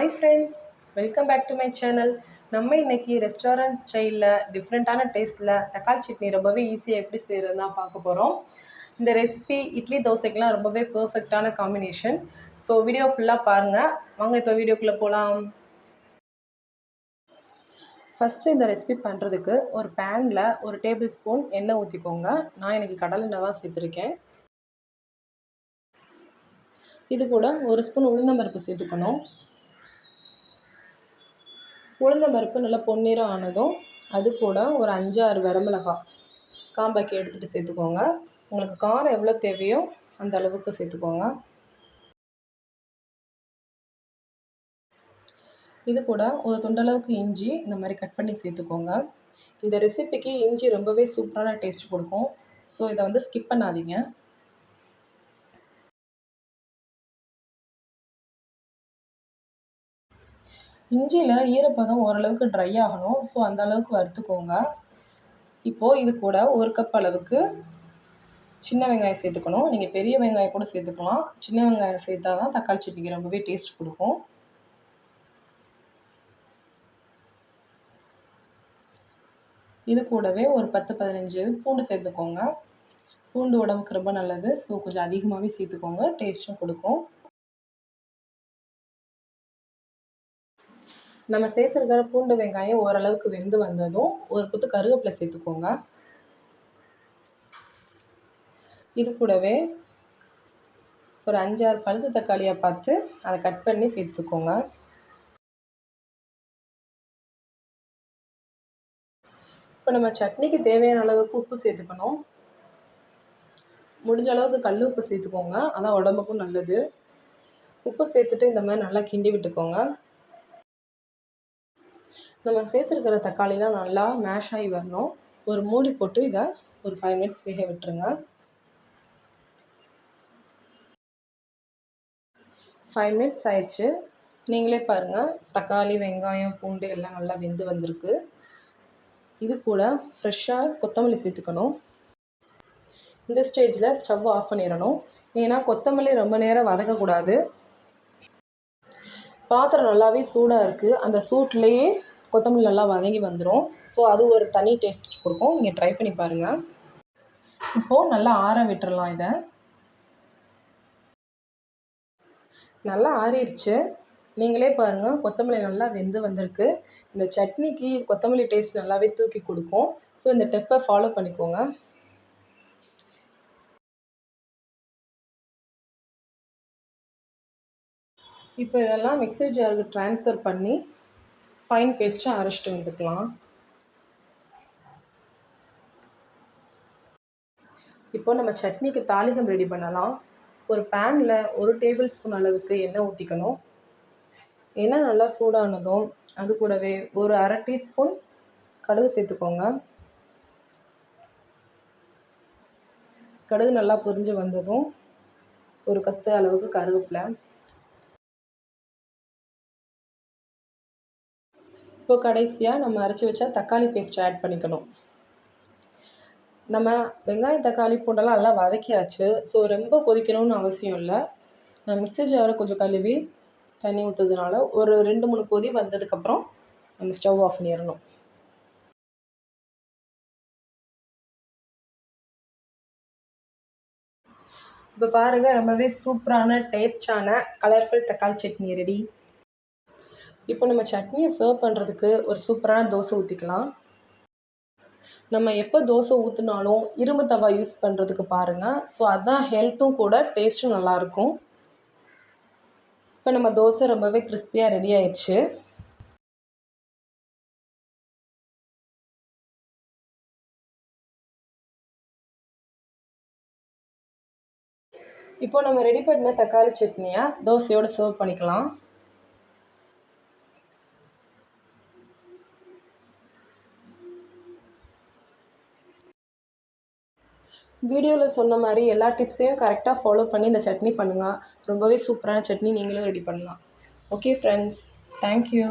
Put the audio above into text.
Hi friends welcome back to my channel நம்ம இன்றைக்கி restaurant ஸ்டைலில் டிஃப்ரெண்ட்டான டேஸ்ட்டில் தக்காளி சட்னி ரொம்பவே ஈஸியாக எப்படி செய்கிறதுனா பார்க்க போகிறோம் இந்த ரெசிபி இட்லி தோசைக்கெலாம் ரொம்பவே பர்ஃபெக்டான காம்பினேஷன் ஸோ வீடியோ ஃபுல்லாக பாருங்கள் வாங்க இப்போ வீடியோக்குள்ளே போகலாம் ஃபஸ்ட்டு இந்த ரெசிபி பண்ணுறதுக்கு ஒரு பேனில் ஒரு டேபிள் ஸ்பூன் எண்ணெய் ஊற்றிக்கோங்க நான் இன்றைக்கி கடல் எண்ணெய் தான் சேர்த்துருக்கேன். இது கூட ஒரு ஸ்பூன் உளுந்தம்பருப்பு சேர்த்துக்கணும். உளுந்த பருப்பு நல்லா பொன்னிறம் ஆனதும் அது கூட ஒரு அஞ்சாறு வரமிளகாய் காம்பாக்கி எடுத்துகிட்டு சேர்த்துக்கோங்க. உங்களுக்கு காரம் எவ்வளோ தேவையோ அந்த அளவுக்கு சேர்த்துக்கோங்க. இது கூட ஒரு துண்டளவுக்கு இஞ்சி இந்த மாதிரி கட் பண்ணி சேர்த்துக்கோங்க. இந்த ரெசிபிக்கு இஞ்சி ரொம்பவே சூப்பரான டேஸ்ட் கொடுக்கும். ஸோ இதை வந்து ஸ்கிப் பண்ணாதீங்க. இஞ்சியில் ஈரப்பதம் ஓரளவுக்கு ட்ரை ஆகணும். ஸோ அந்த அளவுக்கு வறுத்துக்கோங்க. இப்போது இது கூட ஒரு கப் அளவுக்கு சின்ன வெங்காயம் சேர்த்துக்கணும். நீங்கள் பெரிய வெங்காயம் கூட சேர்த்துக்கலாம். சின்ன வெங்காயம் சேர்த்தா தான் தக்காளி சட்னிக்கு ரொம்பவே டேஸ்ட் கொடுக்கும். இது கூடவே ஒரு பத்து பதினஞ்சு பூண்டு சேர்த்துக்கோங்க. பூண்டு உடம்புக்கு ரொம்ப நல்லது. ஸோ கொஞ்சம் அதிகமாகவே சேர்த்துக்கோங்க. டேஸ்ட்டும் கொடுக்கும். நம்ம சேர்த்துருக்கிற பூண்டு வெங்காயம் ஓரளவுக்கு வெந்து வந்ததும் ஒரு குத்து கருவேப்பிலை சேர்த்துக்கோங்க. இது கூடவே ஒரு அஞ்சாறு பழுத்த தக்காளியை பார்த்து அதை கட் பண்ணி சேர்த்துக்கோங்க. இப்போ நம்ம சட்னிக்கு தேவையான அளவுக்கு உப்பு சேர்த்துக்கணும். முடிஞ்ச அளவுக்கு கல் உப்பு சேர்த்துக்கோங்க. அதான் உடம்புக்கும் நல்லது. உப்பு சேர்த்துட்டு இந்த மாதிரி நல்லா கிண்டி விட்டுக்கோங்க. நம்ம சேர்த்துருக்கிற தக்காளிலாம் நல்லா மேஷ் ஆகி வரணும். ஒரு மூடி போட்டு இதை ஒரு ஃபைவ் மினிட்ஸ் வேக விட்டுருங்க. ஃபைவ் மினிட்ஸ் ஆயிடுச்சு. நீங்களே பாருங்கள் தக்காளி வெங்காயம் பூண்டு எல்லாம் நல்லா வெந்து வந்திருக்கு. இது கூட ஃப்ரெஷ்ஷாக கொத்தமல்லி சேர்த்துக்கணும். இந்த ஸ்டேஜில் ஸ்டவ் ஆஃப் பண்ணிடணும். ஏன்னா கொத்தமல்லி ரொம்ப நேரம் வதக்கக்கூடாது. பாத்திரம் நல்லாவே சூடாக இருக்குது அந்த சூட்லேயே கொத்தமல்லி நல்லா வதங்கி வந்துடும் ஸோ அது ஒரு தனி டேஸ்ட் கொடுக்கும். நீங்கள் ட்ரை பண்ணி பாருங்கள் இப்போது நல்லா ஆற விட்டுறலாம் இதை. நல்லா ஆறிடுச்சு நீங்களே பாருங்கள் கொத்தமல்லி நல்லா வெந்து வந்திருக்கு. இந்த சட்னிக்கு கொத்தமல்லி டேஸ்ட் நல்லாவே தூக்கி கொடுக்கும். ஸோ இந்த டெப்பை ஃபாலோ பண்ணிக்கோங்க. இப்போ இதெல்லாம் மிக்சர் ஜாருக்கு ட்ரான்ஸ்ஃபர் பண்ணி ஃபைன் பேஸ்ட்டாக அரைச்சிட்டு வந்துக்கலாம். இப்போ நம்ம சட்னிக்கு தாளிகம் ரெடி பண்ணலாம். ஒரு பேனில் ஒரு டேபிள் ஸ்பூன் அளவுக்கு எண்ணெய் ஊற்றிக்கணும் எண்ணெய் நல்லா சூடானதும் அது கூடவே ஒரு அரை டீஸ்பூன் கடுகு சேர்த்துக்கோங்க. கடுகு நல்லா பொரிஞ்சு வந்ததும் ஒரு கத்து அளவுக்கு கருவேப்பிலை. இப்போ கடைசியாக நம்ம அரைச்சி வச்சா தக்காளி பேஸ்ட் ஆட் பண்ணிக்கணும். நம்ம வெங்காயம் தக்காளி பூண்டெல்லாம் நல்லா வதக்கியாச்சு. ஸோ ரொம்ப கொதிக்கணும்னு அவசியம் இல்லை. நான் மிக்சி ஜாரை கொஞ்சம் கழுவி தண்ணி ஊற்றுறதுனால ஒரு ரெண்டு மூணு கொதி வந்ததுக்கப்புறம் நம்ம ஸ்டவ் ஆஃப் பண்ணிடணும். இப்போ பாருங்கள் ரொம்பவே சூப்பரான டேஸ்டான கலர்ஃபுல் தக்காளி சட்னி. ரெடி இப்போ நம்ம சட்னியை சர்வ் பண்ணுறதுக்கு ஒரு சூப்பரான தோசை ஊற்றிக்கலாம் நம்ம எப்போ தோசை ஊற்றினாலும் இரும்பு தவா யூஸ் பண்ணுறதுக்கு பாருங்கள் ஸோ அதுதான் ஹெல்த்தும் கூட டேஸ்ட்டும் நல்லாயிருக்கும் இப்போ நம்ம தோசை ரொம்பவே கிறிஸ்பியாக ரெடி ஆயிடுச்சு. இப்போ நம்ம ரெடி பண்ண தக்காளி சட்னியை தோசையோடு சர்வ் பண்ணிக்கலாம். வீடியோவில் சொன்ன மாதிரி எல்லா டிப்ஸையும் கரெக்டாக ஃபாலோ பண்ணி இந்த சட்னி பண்ணுங்கள் ரொம்பவே சூப்பரான சட்னி நீங்களும் ரெடி பண்ணலாம். Okay friends thank you